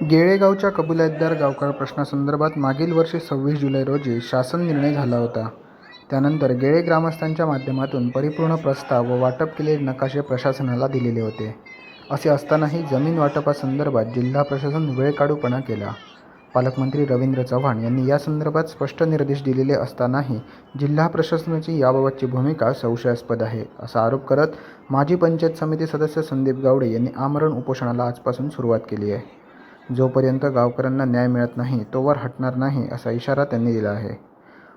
गेळेगावच्या कबुलायतदार गावकार प्रश्नासंदर्भात मागील वर्षी सव्वीस जुलै रोजी शासन निर्णय झाला होता. त्यानंतर गेळे ग्रामस्थांच्या माध्यमातून परिपूर्ण प्रस्ताव व वाटप केलेले नकाशे प्रशासनाला दिलेले होते. असे असतानाही जमीन वाटपासंदर्भात जिल्हा प्रशासन वेळकाढूपणा केला. पालकमंत्री रवींद्र चव्हाण यांनी या संदर्भात स्पष्ट निर्देश दिलेले असतानाही जिल्हा प्रशासनाची याबाबतची भूमिका संशयास्पद आहे असा आरोप करत माजी पंचायत समिती सदस्य संदीप गावडे यांनी आमरण उपोषणाला आजपासून सुरुवात केली आहे. जोपर्यंत गावकऱ्यांना न्याय मिळत नाही तोवर हटणार नाही असा इशारा त्यांनी दिला आहे.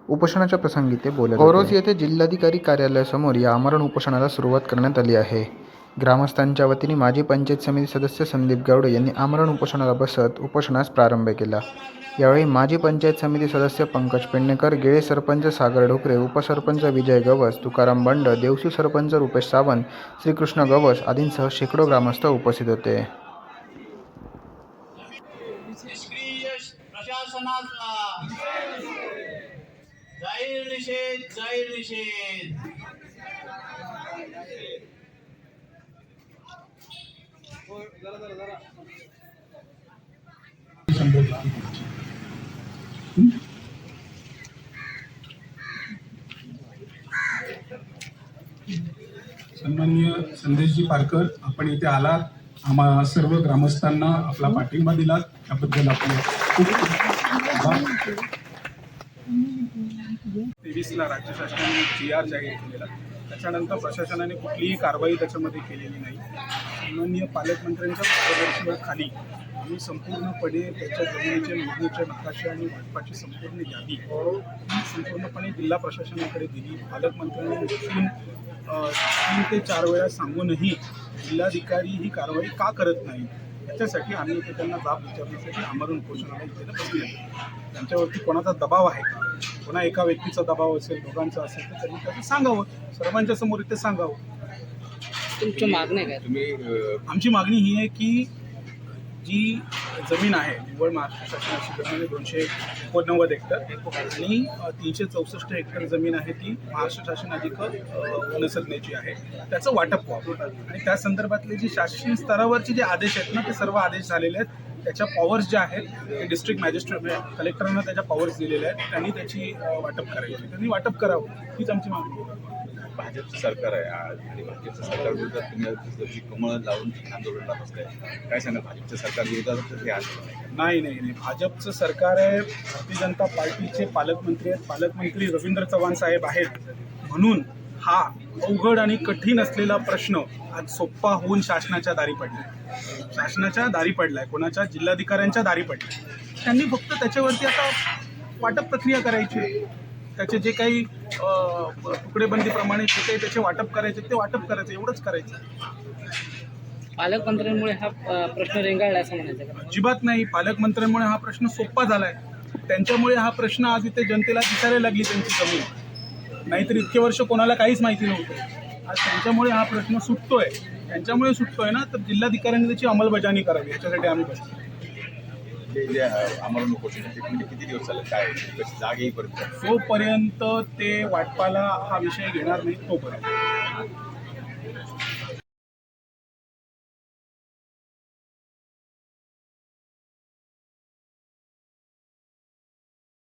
उपोषणाच्या प्रसंगी ते बोलत ओरोस येथे जिल्हाधिकारी कार्यालयासमोर या आमरण उपोषणाला सुरुवात करण्यात आली आहे. ग्रामस्थांच्या वतीने माजी पंचायत समिती सदस्य संदीप गावडे यांनी आमरण उपोषणाला बसत उपोषणास प्रारंभ केला. यावेळी माजी पंचायत समिती सदस्य पंकज पेडणेकर गेळे सरपंच सागर ढोकरे उपसरपंच विजय गवस तुकाराम बंड देवसू सरपंच रुपेश सावंत श्रीकृष्ण गवस आदींसह शेकडो ग्रामस्थ उपस्थित होते निष्क्रिय प्रशासनाचा जाहीर निषेध जाहीर निषेध. सन्मान्य संदेशजी पारकर आपण इथे आलात. आम्हा सर्व ग्रामस्थांना आपला पाठिंबा दिलात. त्याबद्दल आपण खूप तेवीसला राज्य शासनाने जी आर जाहीर केलेला. त्याच्यानंतर प्रशासनाने कुठलीही कारवाई त्याच्यामध्ये केलेली नाही. माननीय पालकमंत्र्यांच्या मार्गदर्शनाखाली आम्ही संपूर्णपणे त्याच्या जमिनीचे नोंदणीचे नकाशे आणि वाटपाची संपूर्ण यादी संपूर्णपणे जिल्हा प्रशासनाकडे दिली. पालकमंत्र्यांनी तीन तीन ते चार वेळा सांगूनही जिल्हाधिकारी ही कारवाई का करत नाही? याच्यासाठी आम्ही इथे त्यांना जाब विचारण्यासाठी आमरण उपोषणाला इथे बसले त्यांच्यावरती कोणाचा दबाव आहे का? कोणा एका व्यक्तीचा दबाव असेल दोघांचा असेल तर त्यांनी त्याचं सांगावं. सर्वांच्या समोर इथे सांगावं. तुमचं मागणं आहे काय? तुम्ही अ, आमची मागणी ही आहे की जी जमीन आहे निव्वळ महाराष्ट्र शासनाची जमीन दोनशे एकोणनव्वद हेक्टर आणि तीनशे चौसष्ट हेक्टर जमीन आहे ती महाराष्ट्र शासन अधिक अ, वनसंज्ञेची आहे. त्याचं वाटप व्हावं. आणि त्या संदर्भातले जे शासकीय स्तरावरचे जे आदेश आहेत ना ते सर्व आदेश झालेले आहेत. त्याच्या पॉवर्स ज्या आहेत ते डिस्ट्रिक्ट मॅजिस्ट्रेट कलेक्टरांना त्याच्या पॉवर्स दिलेल्या आहेत. त्यांनी त्याची वाटप करायची. त्यांनी वाटप करावं हीच आमची मागणी आहे. भाजपचं सरकार आहे आज आणि भाजपचं सरकार विरोधात तुम्ही कमळ लावून आंदोलनाला बसताय काय सांगा भाजपचं सरकार विरोधात हे आंदोलन नाही. नाही नाही भाजपचं सरकार आहे भारतीय जनता पार्टीचे पालकमंत्री आहेत. पालकमंत्री रवींद्र चव्हाण साहेब आहेत. म्हणून हा अवघड आणि कठीण असलेला प्रश्न आज सोप्पा होऊन शासनाच्या दारी पडलाय. शासनाच्या दारी पडलाय. कोणाच्या? जिल्हाधिकाऱ्यांच्या दारी पडलाय. त्यांनी फक्त त्याच्यावरती आता वाटप प्रक्रिया करायची त्याचे जे काही तुकडेबंदीप्रमाणे जे काही त्याचे वाटप करायचे ते वाटप करायचं एवढंच करायचं. पालकमंत्र्यांमुळे हा प्रश्न रेंगाळला असं म्हणायचं अजिबात नाही. पालकमंत्र्यांमुळे हा प्रश्न सोपा झालाय. त्यांच्यामुळे हा प्रश्न आज इथे जनतेला दिसायला लागली त्यांची जमीन. नाहीतर इतके वर्ष कोणाला काहीच माहिती नव्हतं. आज त्यांच्यामुळे हा प्रश्न सुटतोय. त्यांच्यामुळे सुटतोय ना तर जिल्हाधिकाऱ्यांनी त्याची अंमलबजावणी करावी. याच्यासाठी आम्ही बसतो ते जे अ, आमरण उपोषण ते म्हणजे किती दिवस चालेल काय म्हणजे कशी जाग येईपर्यंत जोपर्यंत ते वाटपाला हा विषय घेणार नाही तोपर्यंत.